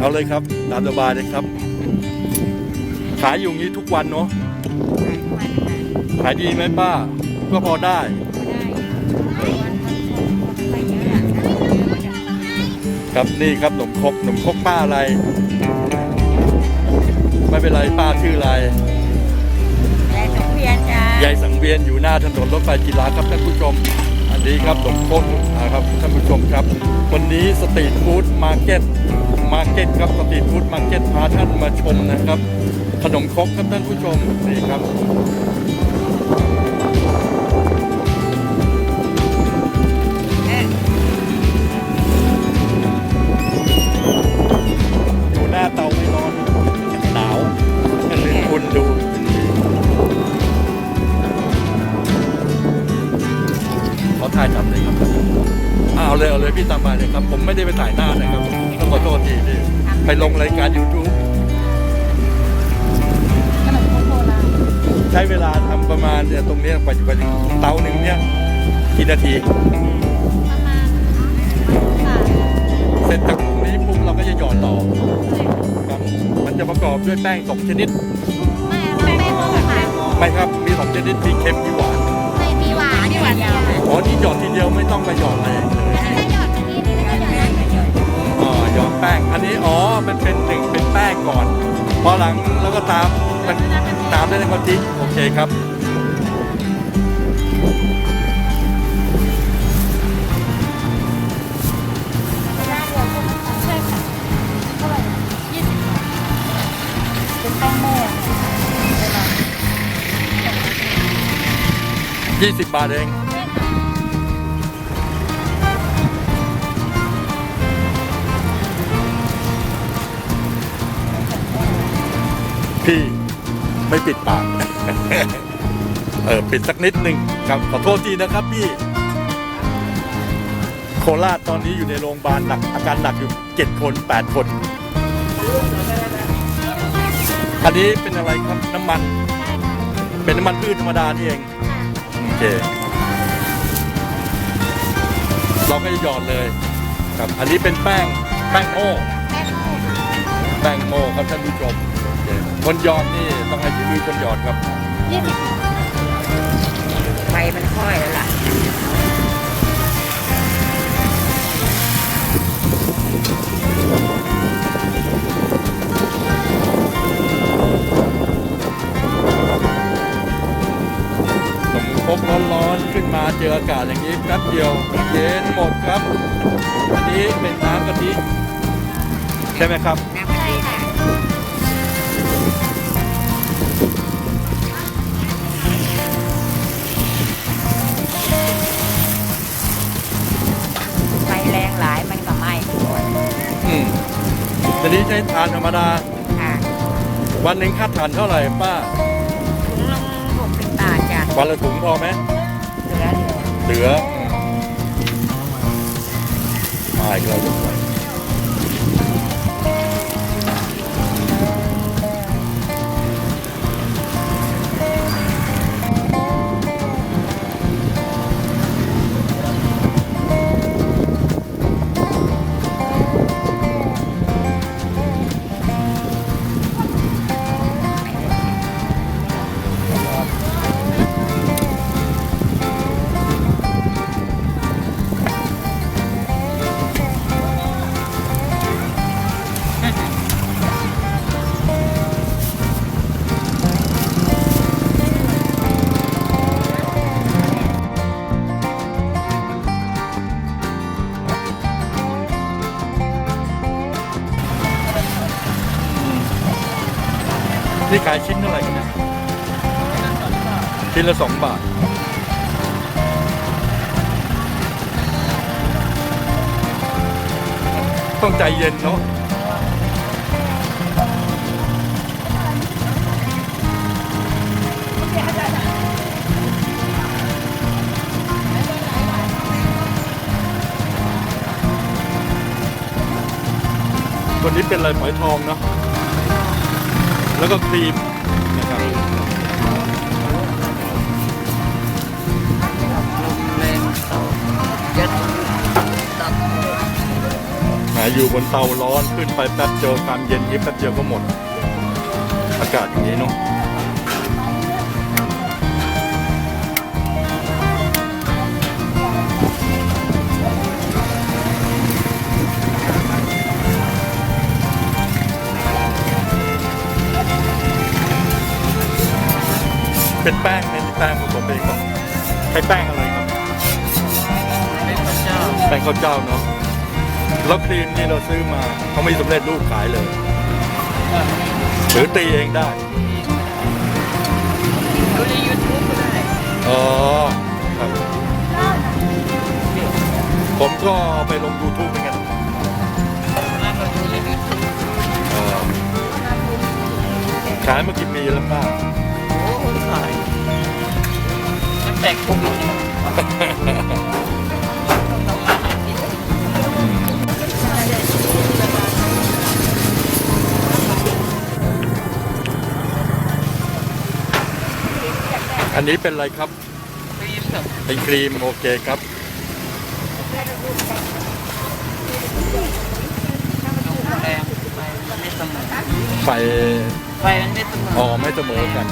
เอาเลยครับตามสบายเลยครับ ขายอยู่งี้ทุกวันเนาะวันขายดีไหมป้า ก็พอได้ได้วันไปเยอะอะเยอะจังครับนี่ครับขนมครกขนมครกป้าอะไร ไม่เป็นไรป้าชื่ออะไรแลสังเวียนจ้ายายสังเวียนอยู่หน้าถนนรถไฟกีฬาครับท่านผู้ชม อันนี้ครับขนมครกนะครับท่านผู้ชมครับ วันนี้สตรีทฟู้ดมาร์เก็ต มาร์เก็ตครับสตรีทฟู้ดมาร์เก็ตพาท่านมาชมนะครับ ขนมครกครับท่านผู้ชมนี่ครับเอ๊ะอยู่หน้าเตาไม่ร้อนหนาวก็เลยคุณดูเขาถ่ายทำเลยครับอ้าเลยเอาเลยพี่ตามมาเลยครับ ผมไม่ได้ไปถ่ายหน้านะครับ ขอโทษทีที่ไปลงรายการ YouTube ขนมโคโคราใช้เวลาทำประมาณเนี่ยตรงเนี้ยไปไปถึงเตาหนึ่งเนี่ยกี่นาที ประมาณสามเสร็จจากตรงนี้ปุ๊บเราก็จะหยอดต่อครับ มันจะประกอบด้วยแป้งสองชนิด ไม่ไม่ไม่โม่ค่ะไม่ครับ มีสองชนิด มีเค็มมีหวานไม่มีหวานมีหวานเดียวอ๋อนี่หยอดทีเดียวไม่ต้องไปหยอดอะไรเลยถ้าหยอ ยอดแป้ง อันนี้อ๋อมันเป็นหนึ่งเป็นแป้งก่อน พอหลังแล้วก็ตามมันตามได้วยน้ำกะทิโอเคครับใช่ค่ะเท่าไหร่ยี่สิบบาทเป็นแป้ง ทเองพี่ไม่ปิดปาก เออปิดสักนิดหนึ่งครับขอโทษทีนะครับพี่ โคราชตอนนี้อยู่ในโรงพยาบาลหนักอาการหนักอยู่เจ็ดคนแปดคน อันนี้เป็นอะไรครับน้ำมัน เป็นน้ำมันพืชธรรมดานี่เอง โอเค เราก็จะหยอดเลยครับ อันนี้เป็นแป้งแป้งโม่แป้งโม่ครับท่านผู้ชมโอเคคนหยอดนี่ต้องให้พี่มือคนหยอดครับยี่สิบไฟมันค่อยแล้วล่ะนมครกร้อนๆขึ้นมาเจออากาศอย่างนี้แป๊บเดียวเย็นหมดครับ อันนี้เป็นน้ำกะทิใช่ไหมครับ น้ำ อืมทีนี้ใช้ทานธรรมดา ค่ะวันหนึ่งค่าทานเท่าไหร่ป้า ถุงลงหกสิบบาทจ้ะวันละถุงพอไหมเหลือเหลือ เหลือมาอีกแล้ว ชิ้นละสองบาท ต้องใจเย็นเนาะตัวนี้เป็นอะไรฝอยทองเนาะแล้วก็ครีม อยู่บนเตาร้อนขึ้นไปแป๊บเจอความเย็นนี้แป๊บเดียวก็หมด อากาศอย่างนี้เนาะเป็นแป้งเป็นแป้งผสมเองปะใช้แป้งอะไรครับเป็นพระเจ้าแป้งข้าวเจ้าเนาะ แล้วครีมนี่เราซื้อมาเขาไม่สำเร็จรูปขายเลยหรือตีเองได้ดูในยูทูบก็ได้อ๋อครับ ผมก็เอาไปลง YouTube เหมือนกันมาก็ดูในยูทูบเออขายมากี่ปีแล้วป้าโอ้โหขายตั้งแต่โควิด อันนี้เป็นอะไรครับครีมกับเป็นครีมโอเคครับ แรงไฟมันไม่เสมอไฟไฟมันไม่เสมออ๋อไม่เสมอกัน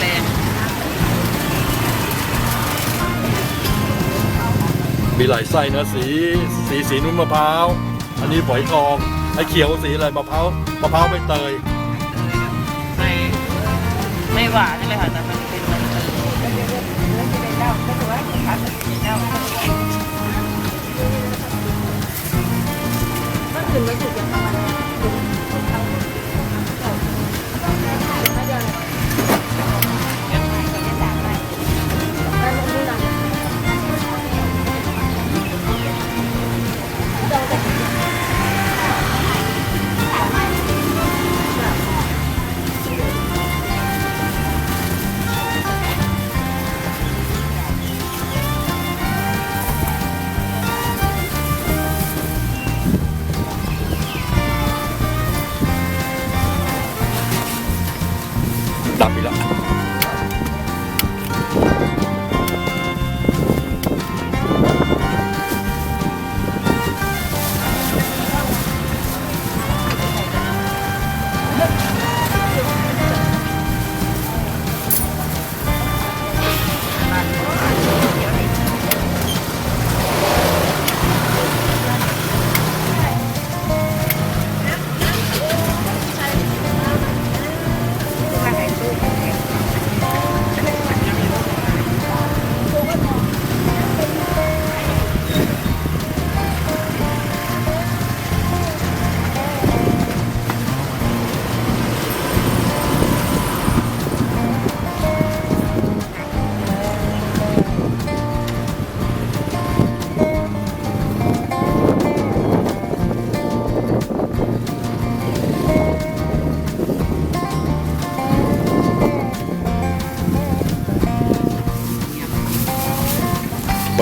แรงมีหลายไส้นะสีสีสีนุ่นมะพร้าว อันนี้ฝอยทองไอ้เขียวสีอะไรมะพร้าวมะพร้าวใบเตยไม่ ไม่หวานใช่ไหมคะแต่มัน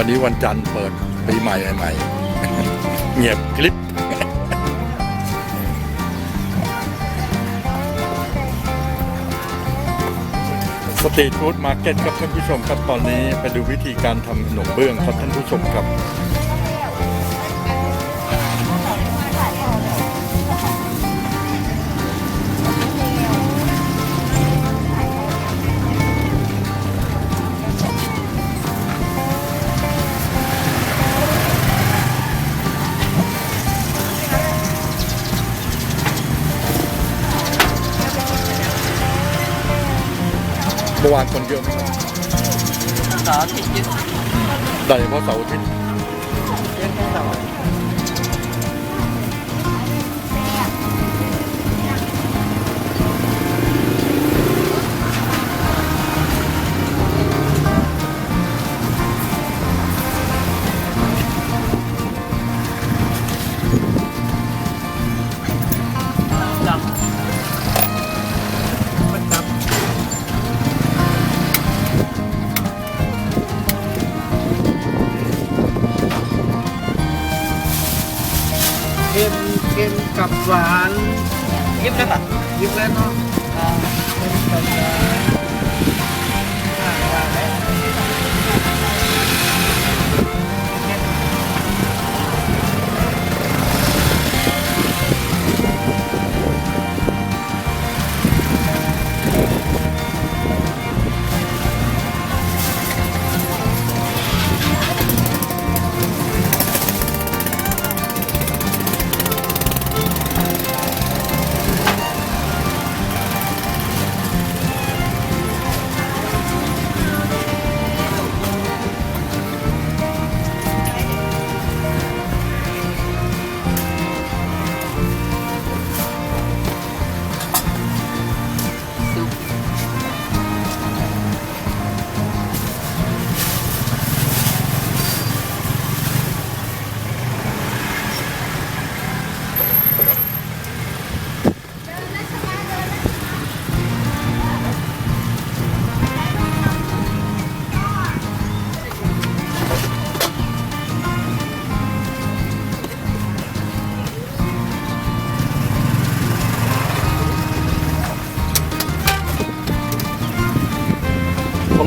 วันนี้วันจันทร์เปิดปีใหม่ใหม่ เงียบคลิป สตรีทฟู้ดมาร์เก็ตครับท่านผู้ชมครับตอนนี้ไปดูวิธีการทำขนมเบื้องครับท่านผู้ชมครับ วานคนเยอะไหมครับเสาร์อาทิตย์ยึดได้เฉพาะเสาร์อาทิตย์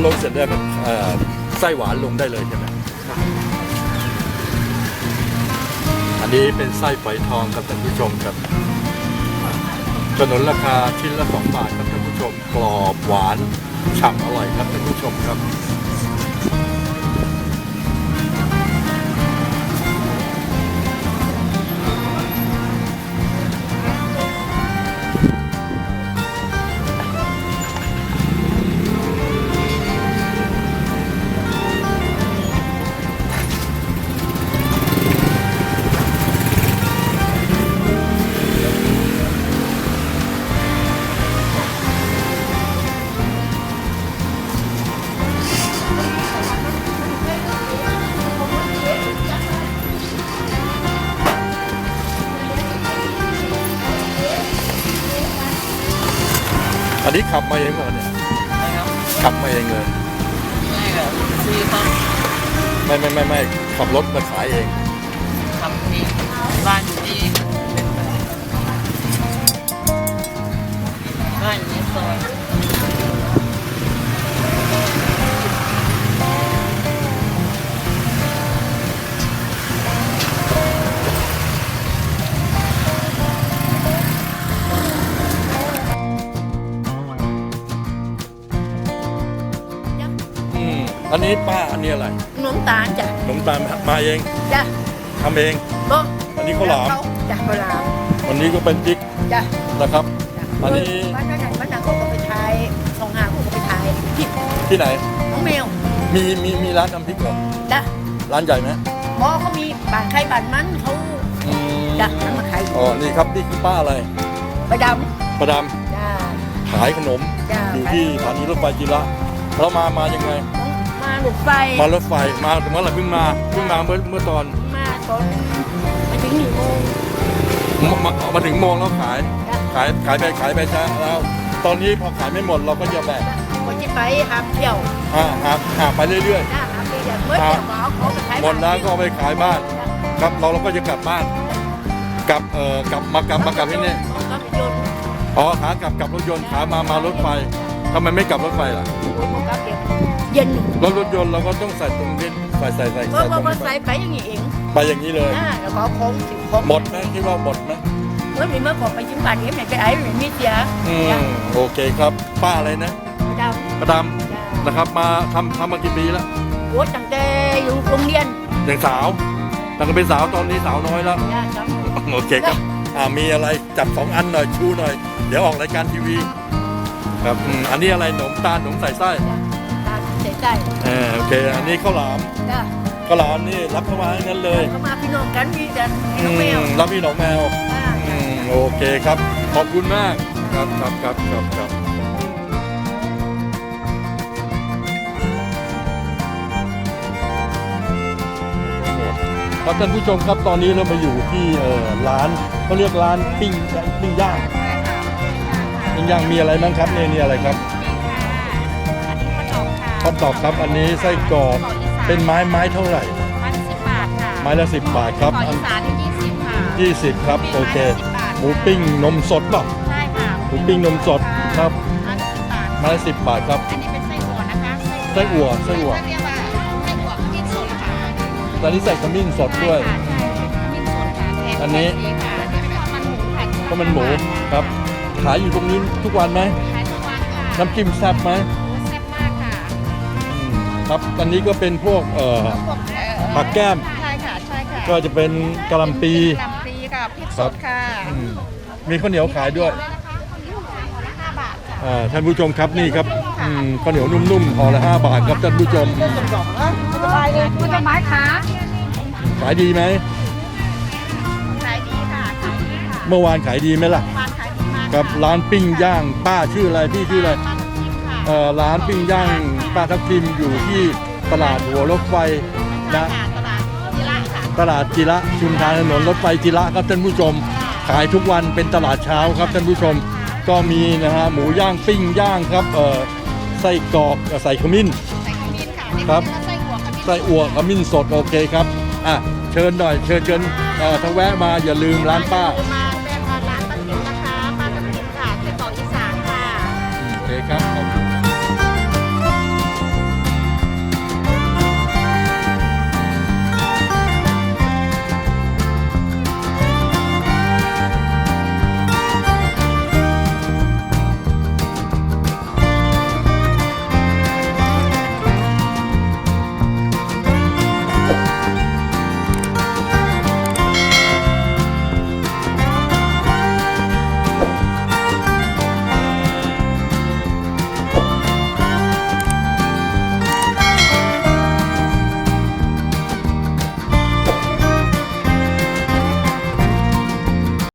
ลงเสร็จแล้วก็เอ่อไส้หวานลงได้เลยใช่ไหมอันนี้เป็นไส้ฝอยทองครับท่านผู้ชมครับถนนราคาชิ้นละ 2 บาทครับท่านผู้ชมกรอบหวานฉ่ำอร่อยครับท่านผู้ชมครับ อันนี้ขับมาเองเหรอเนี่ยนะครับขับมาเองเลยไม่แบบซื้อเขาไม่ไม่ไม่ไม่ขับรถมาขายเองทำเองบ้านอยู่นี่บ้านอยู่ในซอย อืมอันนี้ป้าอันนี้อะไรน้ำตาลจ้ะขนมตาลมาเองจ้ะทำเอง บ่อันนี้ข้าวหลามจ้ะข้าวหลามวันนี้ก็เป็นพริกจ้ะนะครับ จ้ะอันนี้ บ้านนั้นบ้านนั้นเขาก็ไปทายสองหาเขาก็ไปทายที่ที่ไหน น้องแมวมีมีมีร้านทำพริกเหรอจ้ะร้านใหญ่ไหมหมอเขามีบ้านใครบ้านมันเขาอืมจ้ะทำมาขายอ๋อนี่ครับนี่คือป้าอะไรประดประดำจ้ะำขายขนมจ้ะอยู่ที่สถานีรถไฟจิระแล้วมามายังไง มาหลุดไฟมารถไฟมาเมื่อไหร่เพิ่งมาเพิ่งมาเมื่อเมื่อตอนมาตอนมาถึงหนึ่งโมงมามามาถึงโมงแล้วขายจ้ะขายขายไปขายไปช้าแล้ว ตอนนี้พอขายไม่หมดเราก็จะแบกคนที่ไปหาเที่ยวอ่าหาหาไปเรื่อยจ้ะหาไปเที่ยวเมื่อเที่ยวหมอเขาไปขายๆหมดแล้วก็เอาไปขายบ้าน ครับเราเราก็จะกลับบ้านกลับเอ่อกลับมากลับมากลับที่นี่หมอก็ไปโยนอ๋อขากลับกลับรถยนต์ขามามารถไฟทำไมไม่กลับรถไฟล่ะหมอก็ เก็บเย็นรถรถยนต์เราก็ต้องใส่ตรงนี้ใส่ใส่ใส่เมื่ใส่อตรงวันนี้ใส่ไปอย่างนี้เองไปอย่างนี้เลยอ่าแล้วก็โค้งถึงโค้งหมดไหมคิดว่าหมดไหมเมื่อมีเมื่อก่อนไปจิ้มบาทเอ็มไหนไปไอ้ไหนมีเสียอืมโอเคครับป้าอะไรนะจ้ะประดำนะครับมาทำทำมากี่ปีแล้วโอ้ตั้งแต่อยู่โรงเรียนอย่างสาวตั้งแต่เป็นสาวตอนนี้สาวน้อยแล้ว จ้ะจ้ะโอเคครับ อ่า มีอะไรจับสองอันหน่อยชูหน่อย เดี๋ยวออกรายการทีวี ครับอืมอันนี้อะไรหนมตาลหนมใส่ไส้ ตาใส่ใจเออโอเค อันนี้ข้าวหลามจ้ะข้าวหลามนี่รับเข้ามาให้นั้นเลยเขามาพี่น้องกันมีกันให้อืน้องแมวมรับพี่หนองแมวอ่า อืมโอเคครับ ขอบคุณมากครับครับครับครับครับ ครับท่านผู้ชมครับตอนนี้เรามาอยู่ที่เอ่อร้านเขาเรียกร้านปิ้งปิ้งย่างปิ้งย่างมีอะไรบ้างครับเนี่ยนี่อะไรครับ ค่ะข้าวตอกครับอันนี้ไส้กรอกเป็นไม้ไม้เท่าไหร่ ไม้ละสิบบาทค่ะไม้ละสิบบาทครับ ขออัอีนสานนี่ยี่สิบค่ะยี่สิบครับ โอเค หมูปิ้งนมสดเปล่ะ ใช่ค่ะหมูปิ้งนมสดครับ อันนี้สิบบาทไม้ละสิบบาทครับ อันนี้เป็นไส้อั่วนะคะไส้อั่วไส้อั่ว เรียกว่าไส้อั่วขมิ้นสดค่ะตอนนี้ใส่ขมิ้นสดด้วย ใช่ค่ะใช่ขมิ้นสดค่ะแทนอันนี้สีค่ะอันนี้เป็นข้าวมันหมูค่ะก็มันหมูครับ ขายอยู่ตรงนี้ทุกวันไหม ขายทุกวันค่ะ น้ำจิ้มแซ่บไหมโอ้แซ่บมากค่ะอืม ครับตอนนี้ก็เป็นพวกเอ่อ พวกเอ่อผักแก้ม ใช่ค่ะใช่ค่ะก็จะเป็นกะหล่ำปีกะหล่ำปีกับพริกคสรับดค่ะอืมมีข้าวเหนียวขายด้วยห้าบาทค่ะอ่าท่านผู้ชมครับนี่ครับอืมข้าวเหนียวนุ่มๆห่อละห้าบาทครับท่านผู้ชม สบายเลยคุณต้นไม้ค่ะขายดีไหม ขายดีค่ะขายดีค่ะเมื่อวานขายดีไหมล่ะร้านขายดีมากกับร้านปิ้งย่างป้าชื่ออะไรพี่ชื่ออะไรร้า ร้านปิ้งย่างป้าทับทิมอยู่ที่ตลาดหัวรถไฟนะนะตลาดจิระค่ะตลาดจิระชุมทางถนนรถไฟจิระครับท่านผู้ชม ขายทุกวันเป็นตลาดเช้าครับท่านผู้ชม ก็มีนะฮะหมูย่างปิ้งย่างครับเอ่อไส้กรอกใส่ขมิ้นใส่ขมิ้นค่ะครับไส้หัวขมิ้นไส้อั่วขมิ้นสดโอเคครับอะเชิญหน่อยเชิญเชิญเอ่อถ้าแวะมาอย่าลืมร้านป้ามา